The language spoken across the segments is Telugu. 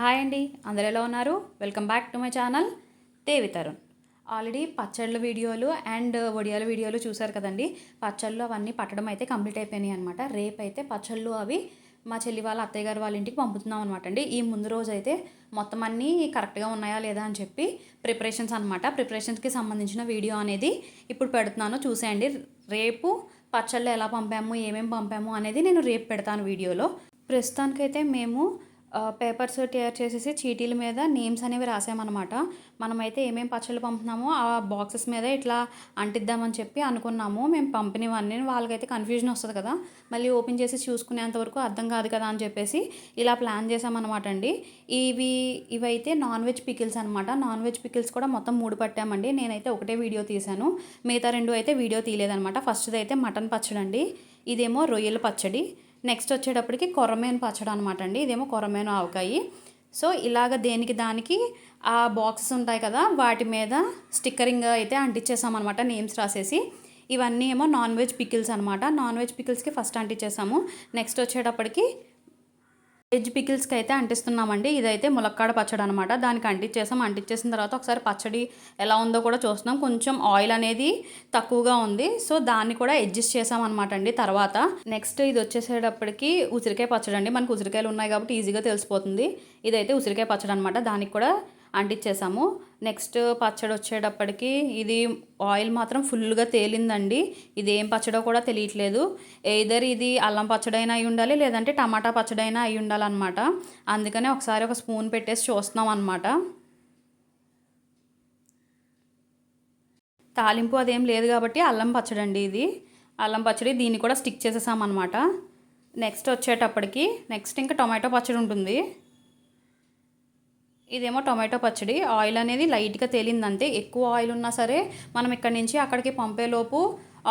హాయ్ అండి. అందరు ఎలా ఉన్నారు? Welcome back to my channel Devi Tarun already పచ్చళ్ళ వీడియోలు అండ్ వడియాల వీడియోలు చూసారు కదండి. పచ్చళ్ళు అవన్నీ పట్టడం అయితే కంప్లీట్ అయిపోయినాయి అనమాట రేపు అయితే పచ్చళ్ళు అవి మా చెల్లి వాళ్ళ అత్తయ్య గారు వాళ్ళ ఇంటికి పంపుతున్నాం అనమాట అండి. ఈ ముందు రోజు అయితే మొత్తం అన్నీ కరెక్ట్గా ఉన్నాయా లేదా అని చెప్పి ప్రిపరేషన్స్ అనమాట ప్రిపరేషన్స్కి సంబంధించిన వీడియో అనేది ఇప్పుడు పెడుతున్నాను. చూసేయండి. రేపు పచ్చళ్ళు ఎలా పంపాము ఏమేమి పంపాము అనేది నేను రేపు పెడతాను వీడియోలో. ప్రస్తుతానికైతే మేము పేపర్స్ తయారు చేసేసి చీటీల మీద నేమ్స్ అనేవి రాసామన్నమాట. మనమైతే ఏమేమి పచ్చళ్ళు పంపుతున్నామో ఆ బాక్సెస్ మీద ఇట్లా అంటిద్దామని చెప్పి అనుకున్నాము. మేము పంపినవన్నీ వాళ్ళకైతే కన్ఫ్యూజన్ వస్తుంది కదా. మళ్ళీ ఓపెన్ చేసి చూసుకునేంతవరకు అర్థం కాదు కదా అని చెప్పేసి ఇలా ప్లాన్ చేసామన్నమాట అండి. ఇవి ఇవైతే నాన్ వెజ్ పికిల్స్ అనమాట నాన్ వెజ్ పికిల్స్ కూడా మొత్తం మూడు పట్టామండి. నేనైతే ఒకటే వీడియో తీశాను. మిగతా రెండు అయితే వీడియో తీయలేదనమాట ఫస్ట్ది అయితే మటన్ పచ్చడి అండి ఇదేమో రొయ్యల పచ్చడి. నెక్స్ట్ వచ్చేటప్పటికి కొరమేను పచ్చడి అనమాట అండి. ఇదేమో కొరమేను ఆవకాయి. సో ఇలాగ దేనికి దానికి ఆ బాక్సెస్ ఉంటాయి కదా వాటి మీద స్టిక్కరింగ్ అయితే అంటించేసామన్నమాట నేమ్స్ రాసేసి. ఇవన్నీ ఏమో నాన్ వెజ్ పికిల్స్ అనమాట నాన్ వెజ్ పికిల్స్కి ఫస్ట్ అంటించేసాము నెక్స్ట్ వచ్చేటప్పటికి వెజ్ పికిల్స్కి అయితే అంటిస్తున్నామండి. ఇదైతే ములక్కాడ పచ్చడి అనమాట దానికి అంటించేసాం అంటించేసిన తర్వాత ఒకసారి పచ్చడి ఎలా ఉందో కూడా చూస్తున్నాం. కొంచెం ఆయిల్ అనేది తక్కువగా ఉంది. సో దాన్ని కూడా అడ్జస్ట్ చేసాం అనమాట అండి తర్వాత. నెక్స్ట్ ఇది వచ్చేసేటప్పటికి ఉసిరికాయ పచ్చడి అండి. మనకు ఉసిరికాయలు ఉన్నాయి కాబట్టి ఈజీగా తెలిసిపోతుంది. ఇదైతే ఉసిరికాయ పచ్చడి అనమాట దానికి కూడా అంటించేసాము నెక్స్ట్ పచ్చడి వచ్చేటప్పటికి ఇది ఆయిల్ మాత్రం ఫుల్గా తేలిందండి. ఇది ఏం పచ్చడో కూడా తెలియట్లేదు. ఏదర్ ఇది అల్లం పచ్చడైనా అయి ఉండాలి లేదంటే టమాటా పచ్చడైనా అయి ఉండాలన్నమాట. అందుకనే ఒకసారి ఒక స్పూన్ పెట్టేసి చూస్తున్నాం అనమాట తాలింపు అదేం లేదు కాబట్టి అల్లం పచ్చడి అండి ఇది. అల్లం పచ్చడి దీన్ని కూడా స్టిక్ చేసేసామన్నమాట. నెక్స్ట్ వచ్చేటప్పటికి నెక్స్ట్ ఇంకా టొమాటో పచ్చడి ఉంటుంది. ఇదేమో టొమాటో పచ్చడి. ఆయిల్ అనేది లైట్గా తేలిందంతే ఎక్కువ ఆయిల్ ఉన్నా సరే మనం ఇక్కడ నుంచి అక్కడికి పంపేలోపు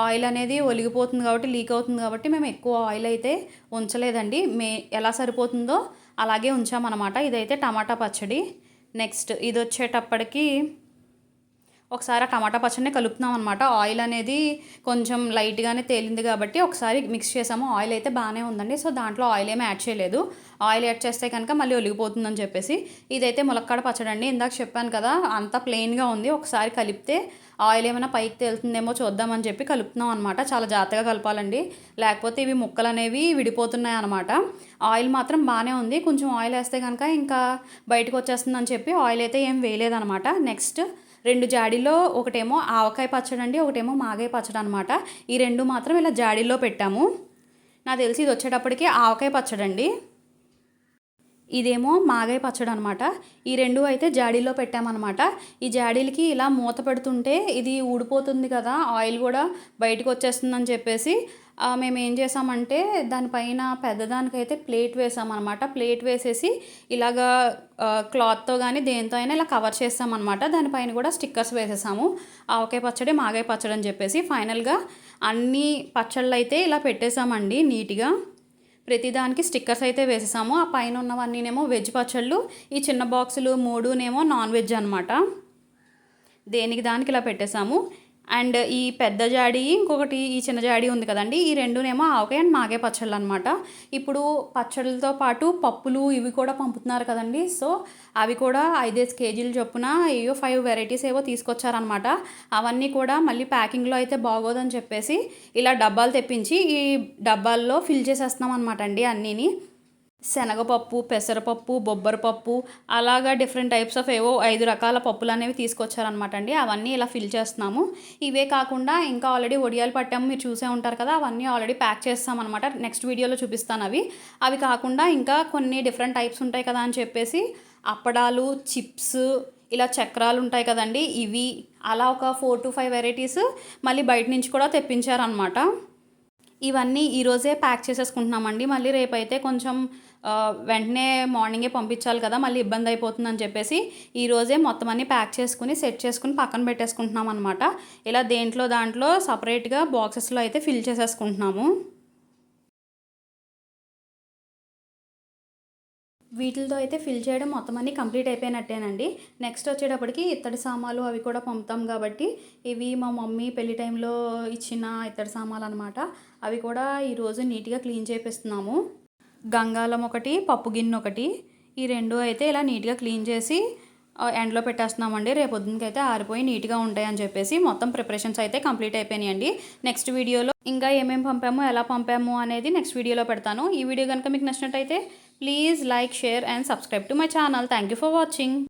ఆయిల్ అనేది ఒలిగిపోతుంది కాబట్టి లీక్ అవుతుంది కాబట్టి మేము ఎక్కువ ఆయిల్ అయితే ఉంచలేదండి. మే ఎలా సరిపోతుందో అలాగే ఉంచామన్నమాట. ఇదైతే టమాటా పచ్చడి. నెక్స్ట్ ఇది వచ్చేటప్పటికి ఒకసారి ఆ టమాటా పచ్చడిని కలుపుతున్నాం అనమాట ఆయిల్ అనేది కొంచెం లైట్గానే తేలింది కాబట్టి ఒకసారి మిక్స్ చేసాము. ఆయిల్ అయితే బాగానే ఉందండి. సో దాంట్లో ఆయిల్ ఏమీ యాడ్ చేయలేదు. ఆయిల్ యాడ్ చేస్తే కనుక మళ్ళీ ఒలిగిపోతుందని చెప్పేసి ఇదైతే ములక్కాడ పచ్చడి అండి. ఇందాక చెప్పాను కదా అంత ప్లెయిన్గా ఉంది. ఒకసారి కలిపితే ఆయిల్ ఏమైనా పైకి తేలుతుందేమో చూద్దామని చెప్పి కలుపుతున్నాం అనమాట చాలా జాగ్రత్తగా కలపాలండి. లేకపోతే ఇవి ముక్కలు అనేవి విడిపోతున్నాయి అనమాట ఆయిల్ మాత్రం బాగానే ఉంది. కొంచెం ఆయిల్ వేస్తే కనుక ఇంకా బయటకు వచ్చేస్తుందని చెప్పి ఆయిల్ అయితే ఏం వేయలేదనమాట నెక్స్ట్ రెండు జాడీలో ఒకటేమో ఆవకాయ పచ్చడి అండి ఒకటేమో మాగాయ పచ్చడి అనమాట ఈ రెండు మాత్రం ఇలా జాడీలో పెట్టాము. నాకు తెలిసి ఇది వచ్చేటప్పటికి ఆవకాయ పచ్చడి అండి ఇదేమో మాగాయ పచ్చడి అనమాట ఈ రెండు అయితే జాడీలో పెట్టామన్నమాట. ఈ జాడీలకి ఇలా మూత పెడుతుంటే ఇది ఊడిపోతుంది కదా ఆయిల్ కూడా బయటకు వచ్చేస్తుందని చెప్పేసి మేము ఏం చేసామంటే దానిపైన పెద్దదానికైతే ప్లేట్ వేసామన్నమాట. ప్లేట్ వేసేసి ఇలాగా క్లాత్తో కానీ దేంతో అయినా ఇలా కవర్ చేస్తామన్నమాట. దానిపైన కూడా స్టిక్కర్స్ వేసేసాము. ఆవకాయ పచ్చడి మాగాయ పచ్చడి అని చెప్పేసి ఫైనల్గా అన్ని పచ్చళ్ళు అయితే ఇలా పెట్టేసామండి నీట్గా. ప్రతిదానికి స్టిక్కర్స్ అయితే వేసేసాము. ఆ పైన ఉన్నవన్నీనేమో వెజ్ పచ్చళ్ళు ఈ చిన్న బాక్సులు మూడునేమో నాన్ వెజ్ అనమాట దేనికి దానికి ఇలా పెట్టేసాము. అండ్ ఈ పెద్ద జాడి ఇంకొకటి ఈ చిన్న జాడి ఉంది కదండి. ఈ రెండునేమో ఆవకాయ అండ్ మాగే పచ్చళ్ళు అనమాట ఇప్పుడు పచ్చళ్ళతో పాటు పప్పులు ఇవి కూడా పంపుతున్నారు కదండి. సో అవి కూడా ఐదేసి కేజీలు చొప్పున ఏవో ఫైవ్ వెరైటీస్ ఏవో తీసుకొచ్చారనమాట అవన్నీ కూడా మళ్ళీ ప్యాకింగ్లో అయితే బాగోదని చెప్పేసి ఇలా డబ్బాలు తెప్పించి ఈ డబ్బాల్లో ఫిల్ చేసేస్తున్నాం అనమాట అండి అన్నీని. శనగపప్పు పెసరపప్పు బొబ్బరపప్పు అలాగా డిఫరెంట్ టైప్స్ ఆఫ్ ఏవో ఐదు రకాల పప్పులు అనేవి తీసుకొచ్చారనమాట అండి. అవన్నీ ఇలా ఫిల్ చేస్తున్నాము. ఇవే కాకుండా ఇంకా ఆల్రెడీ ఒడియాలు పట్టాము. మీరు చూసే ఉంటారు కదా అవన్నీ ఆల్రెడీ ప్యాక్ చేస్తామన్నమాట. నెక్స్ట్ వీడియోలో చూపిస్తాను అవి. అవి కాకుండా ఇంకా కొన్ని డిఫరెంట్ టైప్స్ ఉంటాయి కదా అని చెప్పేసి అప్పడాలు చిప్స్ ఇలా చక్రాలు ఉంటాయి కదండి. ఇవి అలా ఒక ఫోర్ టు ఫైవ్ వెరైటీస్ మళ్ళీ బయట నుంచి కూడా తెప్పించారనమాట ఇవన్నీ ఈరోజే ప్యాక్ చేసేసుకుంటున్నామండి. మళ్ళీ రేపైతే కొంచెం వెంటనే మార్నింగే పంపించాలి కదా మళ్ళీ ఇబ్బంది అయిపోతుందని చెప్పేసి ఈరోజే మొత్తం అన్నీ ప్యాక్ చేసుకుని సెట్ చేసుకుని పక్కన పెట్టేసుకుంటున్నాం అనమాట ఇలా దేంట్లో దాంట్లో సపరేట్గా బాక్సెస్లో అయితే ఫిల్ చేసేసుకుంటున్నాము. వీటితో అయితే ఫిల్ చేయడం మొత్తం అన్నీ కంప్లీట్ అయిపోయినట్టేనండి. నెక్స్ట్ వచ్చేటప్పటికి ఇత్తడి సామాన్లు అవి కూడా పంపుతాం కాబట్టి ఇవి మా మమ్మీ పెళ్ళి టైంలో ఇచ్చిన ఇత్తడి సామాన్లు అనమాట అవి కూడా ఈరోజు నీట్గా క్లీన్ చేపిస్తున్నాము. గంగాలం ఒకటి పప్పు గిన్నె ఒకటి ఈ రెండు అయితే ఇలా నీట్గా క్లీన్ చేసి ఎండలో పెట్టేస్తున్నామండి. రేపు పొద్దునకి అయితే ఆరిపోయి నీట్గా ఉంటాయి అని చెప్పేసి మొత్తం ప్రిపరేషన్స్ అయితే కంప్లీట్ అయిపోయినాయండి. నెక్స్ట్ వీడియోలో ఇంకా ఏమేమి పంపాము ఎలా పంపాము అనేది నెక్స్ట్ వీడియోలో పెడతాను. ఈ వీడియో కనుక మీకు నచ్చినట్టయితే please like share and subscribe to my channel. Thank you for watching.